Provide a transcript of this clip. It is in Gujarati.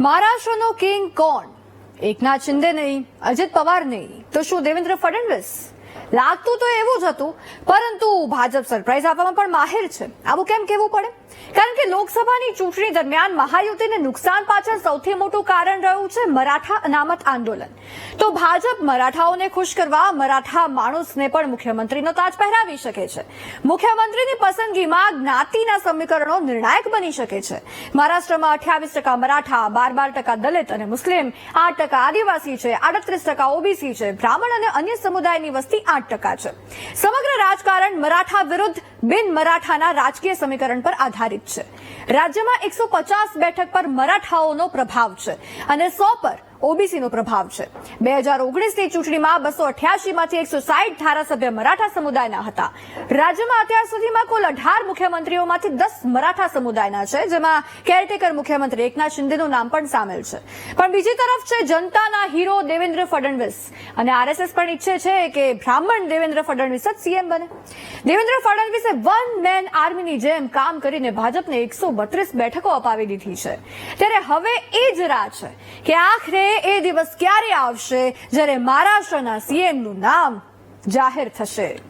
મહારાષ્ટ્રનો કિંગ કોણ? એકનાથ શિંદે નહીં અજિત પવાર નહીં. તો શું દેવેન્દ્ર ફડણવીસ? લાગતું તો એવું જ હતું, પરંતુ ભાજપ સરપ્રાઇઝ આપવામાં પણ માહિર છે. આવું કેમ કહેવું પડે? કારણ કે લોકસભાની ચૂંટણી દરમિયાન મહાયુતિને નુકસાન પાછળ સૌથી મોટું કારણ રહ્યું છે મરાઠા અનામત આંદોલન. તો ભાજપ મરાઠાઓને ખુશ કરવા મરાઠા માણસને પણ મુખ્યમંત્રીનો તાજ પહેરાવી શકે છે. મુખ્યમંત્રીની પસંદગીમાં જ્ઞાતિના સમીકરણો નિર્ણાયક બની શકે છે. મહારાષ્ટ્રમાં અઠ્યાવીસ ટકા મરાઠા, બાર બાર ટકા દલિત અને મુસ્લિમ, આઠ ટકા આદિવાસી છે, આડત્રીસ ટકા ઓબીસી છે, બ્રાહ્મણ અને અન્ય સમુદાયની વસ્તી આઠ ટકા છે. સમગ્ર રાજકારણ મરાઠા વિરુદ્ધ બિન મરાઠાના રાજકીય સમીકરણ પર આધારિત છે. રાજ્યમાં એકસો પચાસ બેઠક પર મરાઠાઓનો પ્રભાવ છે અને સો પર ઓબીસીનો પ્રભાવ છે. બે હજાર ઓગણીસની ચૂંટણીમાં બસો અઠ્યાસીમાંથી એકસો સાઈઠ ધારાસભ્ય મરાઠા સમુદાયના હતા. રાજ્યમાં અત્યાર સુધીમાં કુલ અઢાર મુખ્યમંત્રીઓમાંથી દસ મરાઠા સમુદાયના છે, જેમાં કેરટેકર મુખ્યમંત્રી એકનાથ શિંદેનું નામ પણ સામેલ છે. પણ બીજી તરફ છે જનતાના હીરો દેવેન્દ્ર ફડણવીસ. અને આરએસએસ પણ ઈચ્છે છે કે બ્રાહ્મણ દેવેન્દ્ર ફડણવીસ જ સીએમ બને. દેવેન્દ્ર ફડણવીસે વન મેન આર્મીની જેમ કામ કરીને ભાજપને એકસો બત્રીસ બેઠકો અપાવી દીધી છે. ત્યારે હવે એ જ રાહ છે કે આખરે એ દિવસ ક્યારે આવશે? જ્યારે મહારાષ્ટ્રના સીએમનું નામ જાહેર થશે.